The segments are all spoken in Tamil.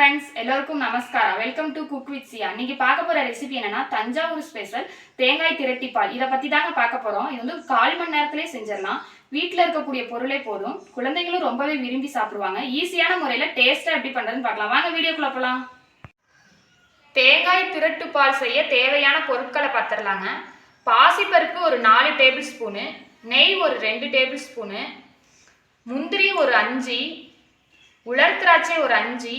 எல்லோருக்கும் நமஸ்காரம். வெல்கம் டு குக் வித் சியா இன்னைக்கு பார்க்க போற ரெசிபி என்னன்னா தஞ்சாவூர் ஸ்பெஷல் தேங்காய் திரட்டிப்பால் இதை பத்தி தாங்க பார்க்க போறோம். இது வந்து கால் மணி நேரத்திலே செஞ்சிடலாம். வீட்டில் இருக்கக்கூடிய பொருளே போதும். குழந்தைகளும் ரொம்பவே விரும்பி சாப்பிடுவாங்க. ஈஸியான முறையில டேஸ்டா எப்படி பண்றதுன்னு பார்க்கலாம். வாங்க வீடியோக்குள்ள போலாம். தேங்காய் திரட்டுப்பால் செய்ய தேவையான பொருட்களை பார்த்துடலாங்க பாசிப்பருப்பு ஒரு நாலு டேபிள் ஸ்பூனு நெய் ஒரு ரெண்டு டேபிள் ஸ்பூனு முந்திரி ஒரு அஞ்சு உலர் திராட்சை ஒரு அஞ்சு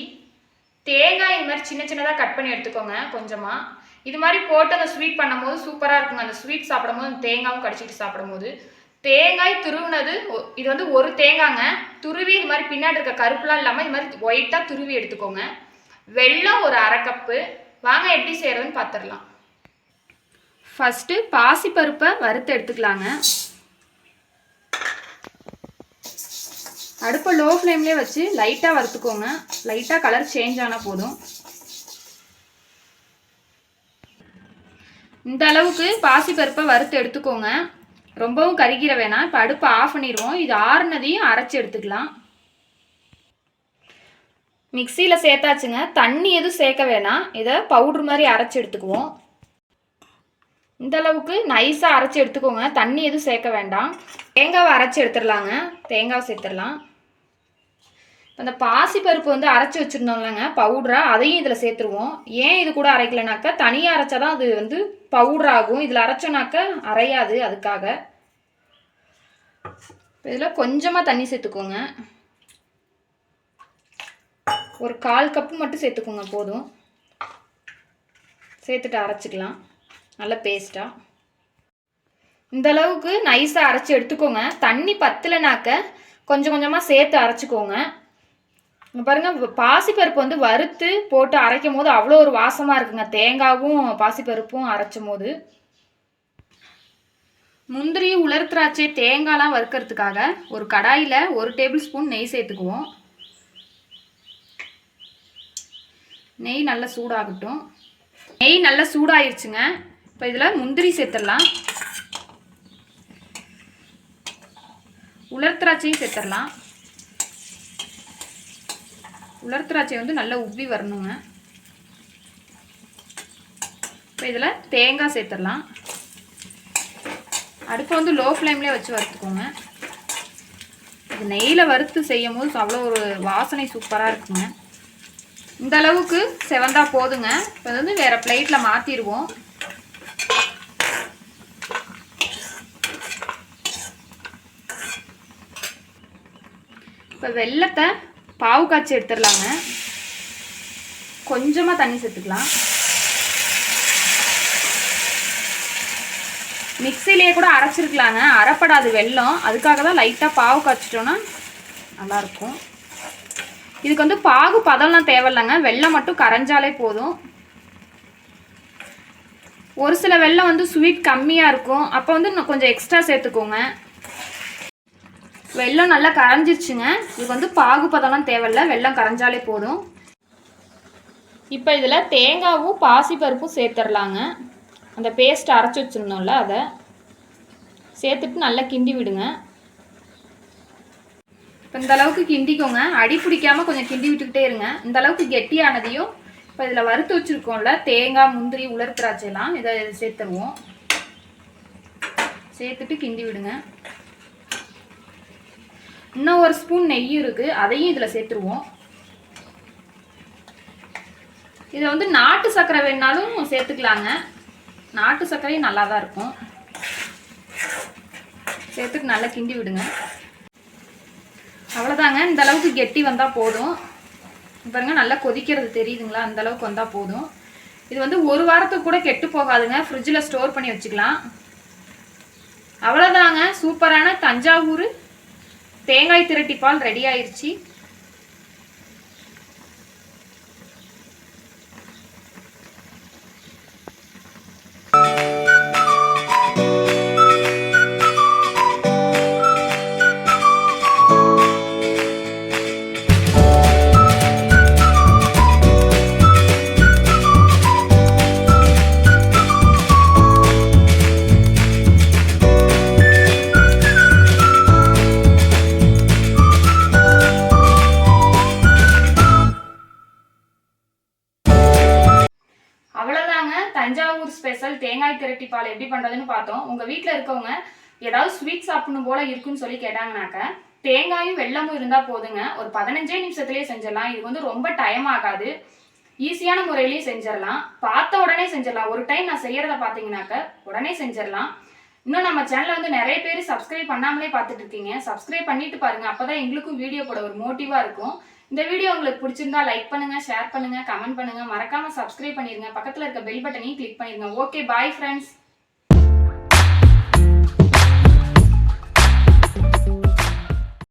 தேங்காய் இது மாதிரி சின்ன சின்னதாக கட் பண்ணி எடுத்துக்கோங்க கொஞ்சமாக இது மாதிரி போட்டு அந்த ஸ்வீட் பண்ணும்போது சூப்பராக இருக்குங்க. அந்த ஸ்வீட் சாப்பிடும்போது அந்த தேங்காயும் கடிச்சிட்டு சாப்பிடும்போது. தேங்காய் துருவினது ஒ- இது வந்து ஒரு தேங்காங்க. துருவி இது மாதிரி பின்னாடி இருக்க கருப்புலாம் இல்லாமல் இது மாதிரி ஒயிட்டாக துருவி எடுத்துக்கோங்க. வெள்ளம் ஒரு அரை கப்பு வாங்க எப்படி செய்கிறதுன்னு பார்த்துடலாம் ஃபஸ்ட்டு பாசிப்பருப்பை வறுத்து எடுத்துக்கலாங்க. அடுப்பை லோ ஃப்ளேம்லேயே வச்சு லைட்டாக வறுத்துக்கோங்க. லைட்டாக கலர் சேஞ்ச் ஆனால் போதும். இந்த அளவுக்கு பாசிப்பருப்பை வறுத்து எடுத்துக்கோங்க. ரொம்பவும் கருகிற வேணாம். இப்போ அடுப்பை ஆஃப் பண்ணிடுவோம். இது ஆறுனதையும் அரைச்சி எடுத்துக்கலாம். மிக்சியில் சேர்த்தாச்சுங்க. தண்ணி எதுவும் சேர்க்க வேணாம். இதை பவுட்ரு மாதிரி அரைச்சி எடுத்துக்குவோம். இந்த அளவுக்கு நைஸாக அரைச்சி எடுத்துக்கோங்க. தண்ணி எதுவும் சேர்க்க வேண்டாம். தேங்காவை அரைச்சி எடுத்துடலாங்க. தேங்காவை சேர்த்துடலாம். அந்த பாசிப்பருப்பு வந்து அரைச்சி வச்சுருந்தோம்லங்க பவுடராக அதையும் இதில் சேர்த்துருவோம். ஏன் இது கூட அரைக்கலைனாக்கா தனியாக அரைச்சா தான் அது வந்து பவுடர் ஆகும். இதில் அரைச்சோனாக்கா அரையாது அதுக்காக. இதில் கொஞ்சமாக தண்ணி சேர்த்துக்கோங்க. ஒரு கால் கப்பு மட்டும் சேர்த்துக்கோங்க போதும். சேர்த்துட்டு அரைச்சிக்கலாம். நல்ல பேஸ்ட்டாக இந்த அளவுக்கு நைஸாக அரைச்சி எடுத்துக்கோங்க. தண்ணி பத்தலைனாக்க கொஞ்சம் கொஞ்சமாக சேர்த்து அரைச்சிக்கோங்க. பாருங்கள் பாசிப்பருப்பு வந்து வறுத்து போட்டு அரைக்கும் போது அவ்வளோ ஒரு வாசமாக இருக்குங்க. தேங்காவும் பாசிப்பருப்பும் அரைச்சும் போது முந்திரி உலர் திராட்சை தேங்காய்லாம் வறுக்கிறதுக்காக ஒரு கடாயில் ஒரு டேபிள் ஸ்பூன் நெய் சேர்த்துக்குவோம். நெய் நல்லா சூடாகட்டும். நெய் நல்லா சூடாயிருச்சுங்க. இப்போ இதில் முந்திரி சேர்த்துடலாம். உலர் திராட்சையும் சேர்த்துடலாம். உலர் திராட்சை வந்து நல்லா உப்பி வரணுங்க. இப்போ இதில் தேங்காய் சேர்த்துடலாம். அடுப்பை வந்து லோ ஃப்ளேம்லேயே வச்சு வறுத்துக்கோங்க. இது நெய்யில் வறுத்து செய்யும் போது அவ்வளோ ஒரு வாசனை சூப்பராக இருக்குங்க. இந்த அளவுக்கு செவந்தா போதுங்க. இப்போ வந்து வேறு பிளேட்டில் மாற்றிடுவோம் இப்போ வெள்ளத்தை பாவு காய்ச்சி எடுத்துடலாங்க. கொஞ்சமாக தண்ணி சேர்த்துக்கலாம். மிக்சிலேயே கூட அரைச்சிருக்கலாங்க. அரைப்படாது வெல்லம். அதுக்காக தான் லைட்டாக பாவு காய்ச்சிட்டோன்னா நல்லாயிருக்கும். இதுக்கு வந்து பாகு பதம்லாம் தேவையில்லைங்க. வெள்ளம் மட்டும் கரைஞ்சாலே போதும். ஒரு சில வெல்லம் வந்து ஸ்வீட் கம்மியாக இருக்கும். அப்போ வந்து இன்னும் கொஞ்சம் எக்ஸ்ட்ரா சேர்த்துக்கோங்க. வெல்லம் நல்லா கரைஞ்சிருச்சுங்க. இதுக்கு வந்து பாகு பதம்லாம் தேவையில்ல. வெள்ளம் கரைஞ்சாலே போதும். இப்போ இதில் தேங்காவும் பாசிப்பருப்பும் சேர்த்துடலாங்க. அந்த பேஸ்ட் அரைச்சி வச்சுருந்தோம்ல அதை. சேர்த்துட்டு நல்லா கிண்டி விடுங்க. இப்போ இந்த அளவுக்கு கிண்டிக்கோங்க. அடி பிடிக்காம கொஞ்சம் கிண்டி விட்டுக்கிட்டே இருங்க. இந்த அளவுக்கு கெட்டியானதையும் இப்போ இதில் வறுத்து வச்சுருக்கோம்ல தேங்காய் முந்திரி உலர் திராட்சைலாம் இதை சேர்த்துருவோம். சேர்த்துட்டு கிண்டி விடுங்க. இன்னும் ஒரு ஸ்பூன் நெய் இருக்குது அதையும் இதில் சேர்த்துருவோம். இதை வந்து நாட்டு சர்க்கரை வேணாலும் சேர்த்துக்கலாங்க. நாட்டு சர்க்கரையும் நல்லா தான் இருக்கும். சேர்த்துட்டு நல்லா கிண்டி விடுங்க. அவ்வளோதாங்க இந்த அளவுக்கு கெட்டி வந்தால் போதும். பாருங்கள் பாருங்க நல்லா கொதிக்கிறது தெரியுதுங்களா? அந்த அளவுக்கு வந்தால் போதும். இது வந்து ஒரு வாரத்துக்கு கூட கெட்டு போகாதுங்க. ஃப்ரிட்ஜில் ஸ்டோர் பண்ணி வச்சுக்கலாம். அவ்வளோதாங்க சூப்பரான தஞ்சாவூர் தேங்காய் திருட்டிப்பால் ரெடி ஆயிடுச்சு ஸ்பெஷல் தேங்காய் திரட்டி பால் எப்படி பண்ணுறதுன்னு பார்த்தோம். உங்கள் வீட்டில் இருக்கவங்க ஏதாவது ஸ்வீட் சாப்பிடணும் போல இருக்குன்னு சொல்லி கேட்டாங்கனாக்க தேங்காயும் வெள்ளமும் இருந்தால் போதுங்க. ஒரு பதினஞ்சே நிமிஷத்துலேயே செஞ்சிடலாம். இது வந்து ரொம்ப டைம் ஆகாது. ஈஸியான முறையிலேயே செஞ்சிடலாம். பார்த்த உடனே செஞ்சிடலாம். ஒரு டைம் நான் செய்யறத பார்த்தீங்கன்னாக்க உடனே செஞ்சிடலாம். இன்னும் நம்ம சேனலை வந்து நிறைய பேர் சப்ஸ்கிரைப் பண்ணாமலே பார்த்துட்டு இருக்கீங்க. சப்ஸ்கிரைப் பண்ணிட்டு பாருங்க. அப்போதான் எங்களுக்கும் வீடியோ போட ஒரு மோட்டிவாக இருக்கும். இந்த வீடியோ உங்களுக்கு பிடிச்சிருந்தா லைக் பண்ணுங்க ஷேர் பண்ணுங்க கமெண்ட் பண்ணுங்க. மறக்காம சப்ஸ்கிரைப் பண்ணிருங்க. பக்கத்துல இருக்க பெல் பட்டனையும் கிளிக் பண்ணிருங்க. Okay bye friends